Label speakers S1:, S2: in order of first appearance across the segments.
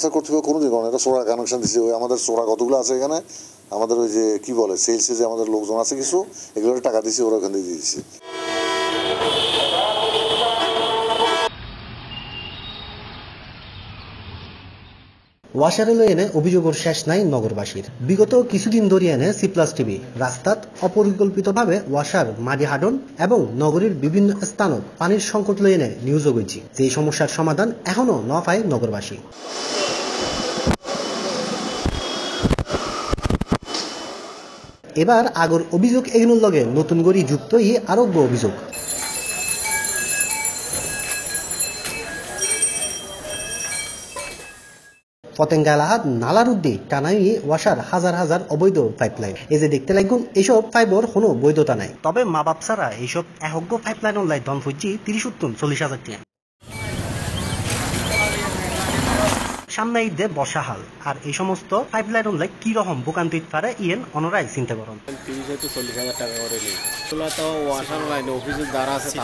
S1: ওয়াসার কর্তৃপক্ষ কোনো দিন এটা সোরা কানেকশন দিচ্ছে ওই আমাদের সোরা কতগুলো আছে এখানে? আমাদের ওই যে, কি বলে সেলসে যে আমাদের লোকজন আছে কিছু এগুলো টাকা দিচ্ছে ওরা ওখান থেকে দিয়ে দিচ্ছে
S2: ওয়াসারে এনে অভিযোগের শেষ নাই নগরবাসীর। বিগত কিছুদিন ধরে এনে সি প্লাস টিভি রাস্তাত অপরিকল্পিতভাবে ওয়াসার মাটি হাডন এবং নগরীর বিভিন্ন স্থানত পানির সংকট লই এনে নিউজ গেছি যে সমস্যার সমাধান এখনও ন পায় নগরবাসী। এবার আগর অভিযোগ এগিনুর লগে নতুন গড়ি যুক্ত ই আরোগ্য অভিযোগ। পতেঙ্গা এলাহাত নালার উদ্দি টানাই ওয়াসার হাজার হাজার অবৈধ পাইপলাইন এই যে দেখতে লাগুন এইসব পাইপর কোনো বৈধতা নাই। তবে মা বাপ ছাড়া এইসব এহজ্ঞ পাইপলাইন লাই দন ফুজি তিরিশ উত্তম চল্লিশ হাজার টাকা। সামনে ঈদে বর্ষাহাল আর এই সমস্ত পাইপলাইন লাই কি রকম বোকান পারে ইয়েন অনরাই চিন্তা করুন।
S3: চল্লিশ হাজার টাকা লাইনে আছে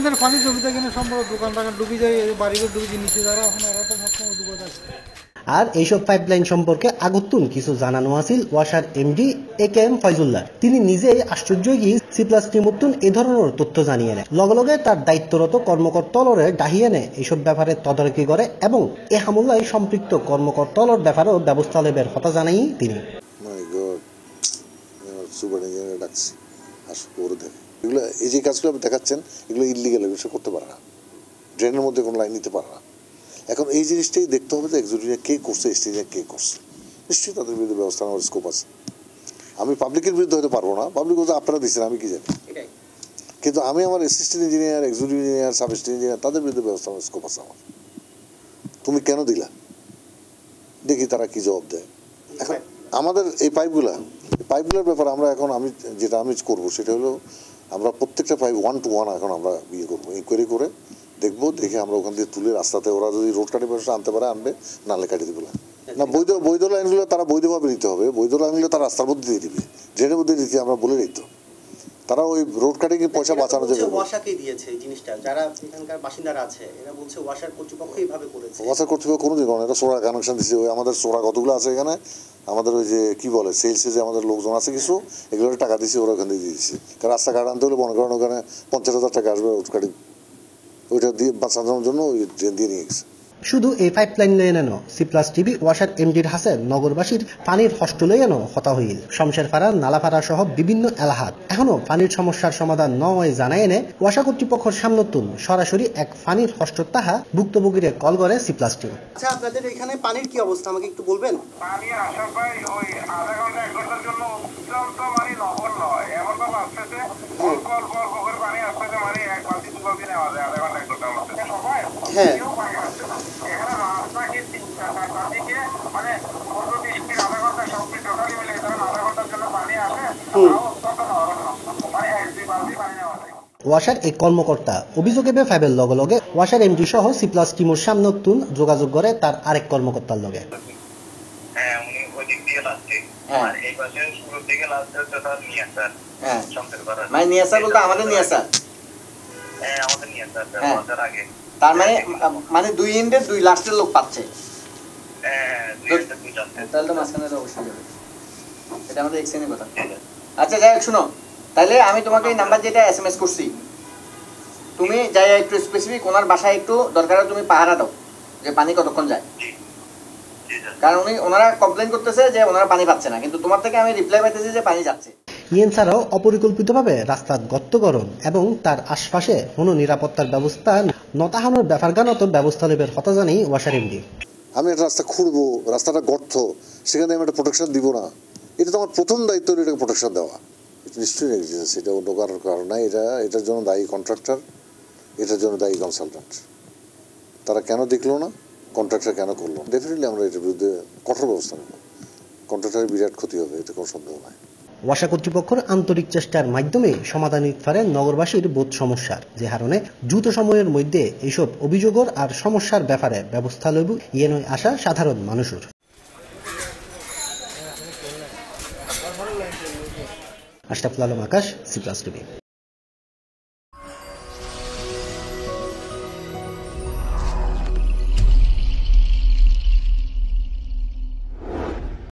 S4: আর পানি
S5: জমিতে কিনে সম্ভব দোকান টাকান ডুবি যায় বাড়িঘর ডুবি নিচে যারা এখন এরা তো সবসময় ডুবে
S2: আর এইসব পাইপলাইন সম্পর্কে আগতুন কিছু জানানো আছিল ওয়াসার MD A K M Faizullah. তিনি নিজেই আশ্চর্য গিয়ে সি প্লাস টিমুত্তুন এ ধরনের তথ্য জানিয়ে নেয় লগে লগে তার দায়িত্বরত কর্মকর্তলরে ডাহিয়ে নেয় এইসব ব্যাপারে তদারকি করে এবং এ হামলায় সম্পৃক্ত কর্মকর্তলর ব্যাপারেও ব্যবস্থা লেবের কথা জানাই তিনি।
S1: এই যে কাজগুলো দেখাচ্ছেন, এগুলো ইলিগাল এগুলো করতে পারে না। ড্রেনের মধ্যে কোনো লাইন নিতে পারে না। এখন এই জিনিসটাই দেখতে হবে যে এক্সিকিউটিভ কে করছে স্টেজে কে করছে। নিশ্চয়ই তাদের বিরুদ্ধে ব্যবস্থা নেওয়ার স্কোপ আছে। আমি পাবলিকের বিরুদ্ধে হয়তো পারব না। পাবলিক বলতে আপনারা দিচ্ছেন আমি কি জানি? কিন্তু আমি আমার assistant engineer executive engineer sub engineer তাদের বিরুদ্ধে ব্যবস্থা নেওয়ার স্কোপ আছে আমার। তুমি কেন দিলা? দেখি তারা কি জবাব দেয়। এখন আমাদের এই পাইপগুলা পাইপগুলোর ব্যাপারে আমরা এখন আমি যেটা আমি করব সেটা হলো আমরা প্রত্যেকটা পাইপ ওয়ান টু ওয়ান এখন আমরা ইয়ে করব ইনকোয়ারি করে দেখব দেখে আমরা ওখান থেকে তুলে রাস্তাতে ওরা যদি রোড কাটি ব্যবস্থা আনতে পারে আনবে নালে কাটি দিবে। না বৈধ বৈধ লাইনগুলো তারা বৈধভাবে নিতে হবে। বৈধ লাইনগুলো তারা রাস্তার মধ্যে দিয়ে দিবে। ড্রেনের মধ্যে দিতে আমরা বলে দিই তো। তারা ওই রোড কাটিং পয়সা বাঁচানো যাবে
S6: ওয়াসাকে দিয়েছে এই জিনিসটা? যারা এখানকার বাসিন্দারা আছে এরা বলছে ওয়াসার কর্তৃপক্ষ এইভাবে করেছে।
S1: ওয়াসার কর্তৃপক্ষ কোনো দিন এটা সোরা কানেকশন দিচ্ছে ওই আমাদের সোরা কতগুলো আছে এখানে? আমাদের ওই যে কি বলে সেলসে যে আমাদের লোকজন আছে কিছু এগুলো টাকা দিচ্ছে ওরা ওখান দিয়ে দিচ্ছে কারণ রাস্তাঘাট আনতে হলে মনে করেন ওখানে পঞ্চাশ হাজার টাকা আসবে রোড কাটিং ওইটা দিয়ে বাঁচানোর জন্য ওই ট্রেন দিয়ে নিয়ে গেছে।
S2: শুধু এই পাইপলাইন লয়ে নেন সি প্লাস টিভি ওয়াসার এমডির হাসেন নগরবাসীর পানির হষ্ট লয়ে এনো হতা হইল শমশেরপাড়া নালাপাড়া সহ বিভিন্ন এলাহাত এখনও পানির সমস্যার সমাধান নয় জানাই এনে ওয়াসা কর্তৃপক্ষের সামনতুন সরাসরি এক পানির হষ্ট তাহা ভুক্তভোগীরে কল করে সি প্লাস টিভি
S6: আচ্ছা আপনাদের এখানে পানির কি অবস্থা? আমাকে একটু বলবেন?
S7: পানি আসার পর ওই আধা ঘণ্টা এক ঘণ্টার জন্য অত্যন্ত মানে নগণ্য হয়। এমন ভাবে আসতেছে অল্প অল্প
S6: হ্যাঁ।
S7: মানে মানে
S2: ওয়াসার এক কর্মকর্তা অভিযোগে বেফাইবের লগে লগে ওয়াসার এমডি সহ সি প্লাস টিমুর সামনতুন যোগাযোগ করে তার আরেক কর্মকর্তার লগে।
S7: হ্যাঁ উনি ওই দিক দিয়ে লাস্টে
S6: হ্যাঁ।
S7: এই পাশে শুরুর দিকে লাস্টে হচ্ছে তার নিয়ে আসার
S6: হ্যাঁ। মানে নিয়ে আসা বলতে আমাদের নিয়ে আসা। তার মানে মানে দুই এন্ডের দুই লাস্টের লোক পাচ্ছে।
S7: হ্যাঁ
S6: তাহলে তো মাঝখানে তো অবশ্যই যাবে। এটা আমাদের এক্সচেঞ্জের কথা। আচ্ছা যাই হোক শুনো। তাহলে আমি তোমাকে এই নাম্বার যেটা এস এম এস করছি তুমি যাই একটু স্পেসিফিক ওনার বাসায় একটু দরকার তুমি পাহারা দাও যে পানি কতক্ষণ যায়। কারণ উনি ওনারা কমপ্লেন করতেছে যে ওনারা পানি পাচ্ছে না কিন্তু তোমার থেকে আমি রিপ্লাই পাইতেছি যে পানি যাচ্ছে।
S2: ইয়েন ছাড়াও অপরিকল্পিতভাবে রাস্তার গর্তকরণ এবং তার আশপাশে কোনো নিরাপত্তার ব্যবস্থা নতাহানোর ব্যাপারগানত ব্যবস্থা নেবের কথা জানি ওয়াসার এমডি।
S1: আমি একটা রাস্তা খুঁড়বো, রাস্তাটা গর্ত, সেখানে আমি একটা প্রোটেকশন দিব না। এটা তো আমার প্রথম দায়িত্ব হলো এটাকে প্রোটেকশন দেওয়া। এটা নিশ্চয়ই নেগলিজেন্স এটা অন্য কারোর কারণ নাই এটা, এটার জন্য দায়ী কন্ট্রাক্টর এটার জন্য দায়ী কনসালট্যান্ট তারা কেন দেখল না? কন্ট্রাক্টর কেন করল ডেফিনেটলি আমরা এটার বিরুদ্ধে কঠোর ব্যবস্থা নেব। কন্ট্রাক্টরের বিরাট ক্ষতি হবে এতে কোনো সন্দেহ নাই।
S2: ওয়াসা কর্তৃপক্ষের আন্তরিক চেষ্টার মাধ্যমে সমাধান নিতে পারে নগরবাসীর বোধ সমস্যার যে কারণে দ্রুত সময়ের মধ্যে এইসব অভিযোগের আর সমস্যার ব্যাপারে ব্যবস্থা লইব ইয়ে নয় আশা সাধারণ মানুষের। Ashraful Alam Akash C plus TV.